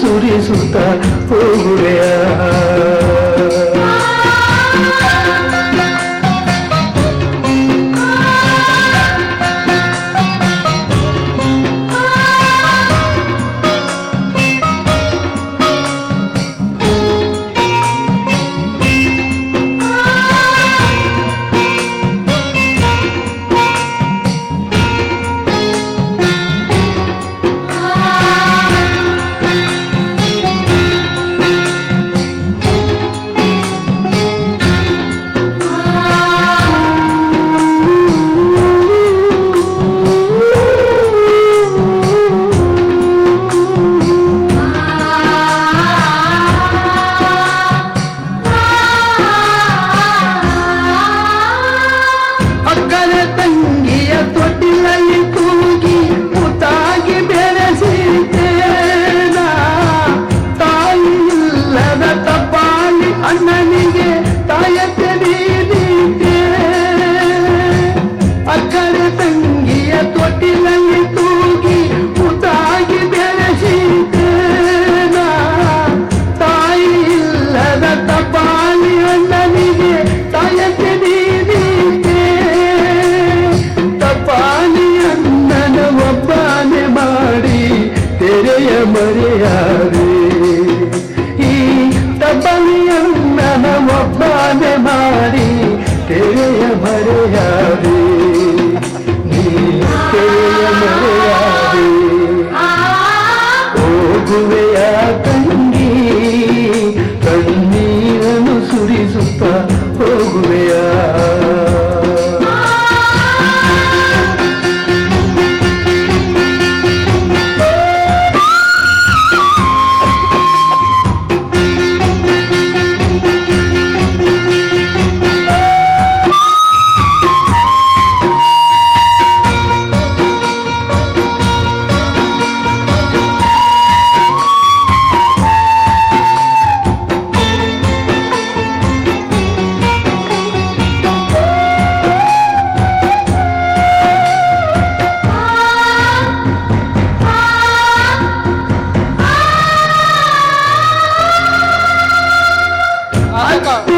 ಸುರಿಸುತ್ತ ಹೋಗುವೆಯ ಮರೆಯಾದೆ ಈ ತಪಲಿಯನ್ನು ನಾನು ಒಬ್ಬಾನೆ ಮಾಡಿ ತೆರೆಯ ಮರೆಯಾದೆ ನೀ ತೆರೆಯ ಮರೆಯಾದೆ ಹೋಗುವೆಯಾತ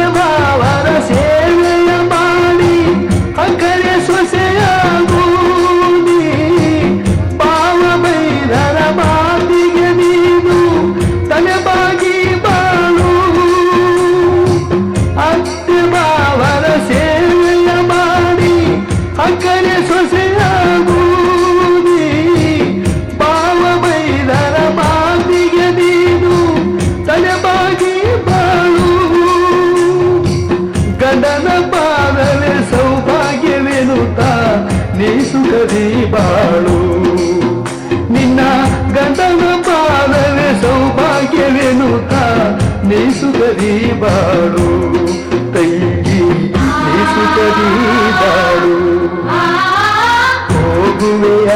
embala na ಗಂಧದಿ ಬಾಳು. ನಿನ್ನ ಗಂಧನ ಬಾಳವೆ ಸೌಭಾಗ್ಯವೆನುತ ನೀ ಸುಖದಿ ಬಾಳು. ತಂಗಿ ನೀ ಸುಖದಿ ಬಾಳು ಹೋಗುವೆಯ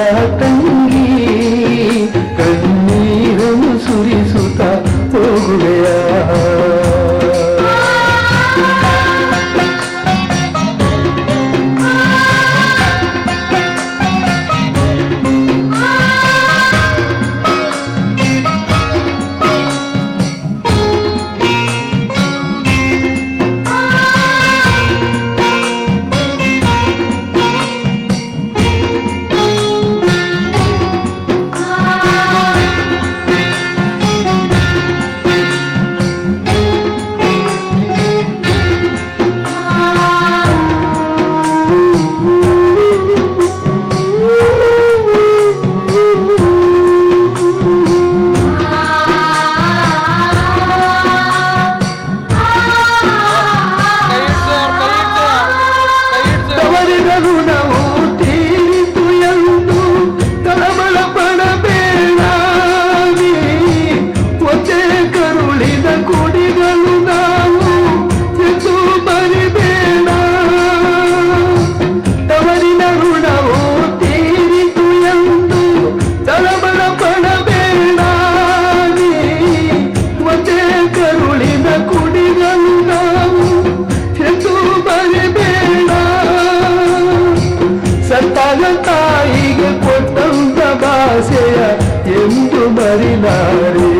ಹರಿದಾರಿ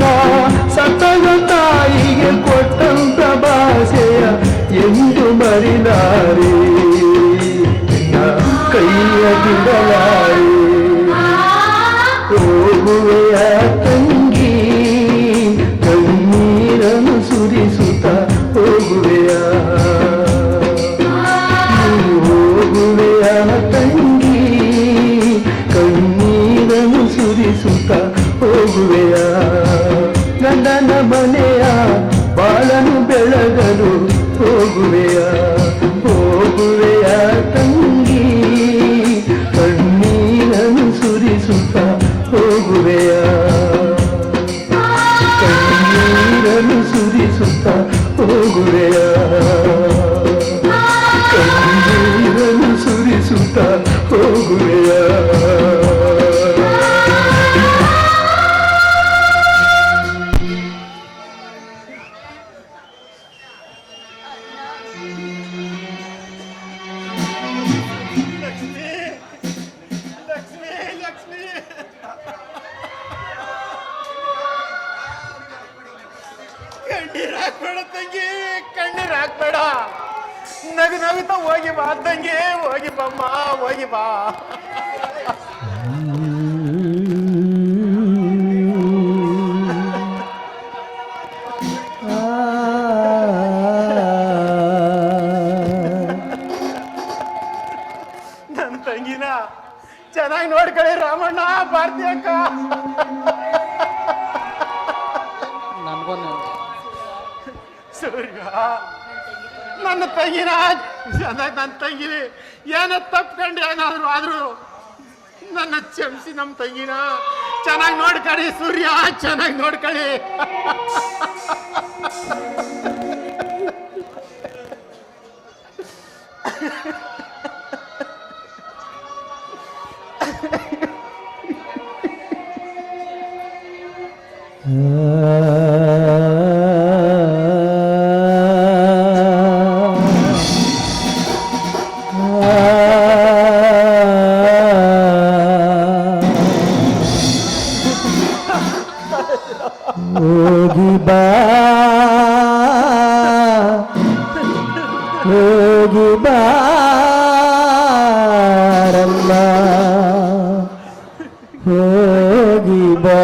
ನಾ ಸತಗ ತಾಯಿಗೆ ಕೊಟ್ಟಂತ ಭಾಷೆಯ ಎಂದು ಮರಿದಾರಿ ಹೋಗುವೆಯ? ಕಣ್ಣೀರನ್ನು ಸುರಿಸುತ್ತಾ ಹೋಗುವೆಯ? ಕಣ್ಣೀರ್ ಹಾಕ್ಬೇಡ ತಂಗಿ, ಕಣ್ಣೀರ್ ಹಾಕ್ಬೇಡ. ನಗು ನಗುತ್ತಾ ಹೋಗಿ ಬಾ ತಂಗಿ, ಹೋಗಿ ಬಮ್ಮ ಹೋಗಿ ಬಾ. ನನ್ನ ತಂಗಿನ ಚೆನ್ನಾಗಿ ನೋಡ್ಕೊಳ್ಳಿ ರಾಮಣ್ಣ ಭಾರತೀಯ ಅಕ್ಕ ಸೂರ್ಯ ನನ್ನ ತಂಗಿನ ನನ್ನ ತಂಗಿನಿ. ಏನೋ ತಪ್ಕೊಂಡು ಏನಾದ್ರು ಆದರೂ ನನ್ನ ಕ್ಷಮಿಸಿ ನಮ್ಮ ತಂಗಿನ. ಚೆನ್ನಾಗಿ ನೋಡ್ಕೊಳ್ಳಿ ಸೂರ್ಯ, ಚೆನ್ನಾಗಿ ನೋಡ್ಕೊಳ್ಳಿ ಹೋಗಿ ಹೋಗಿ ಬಾ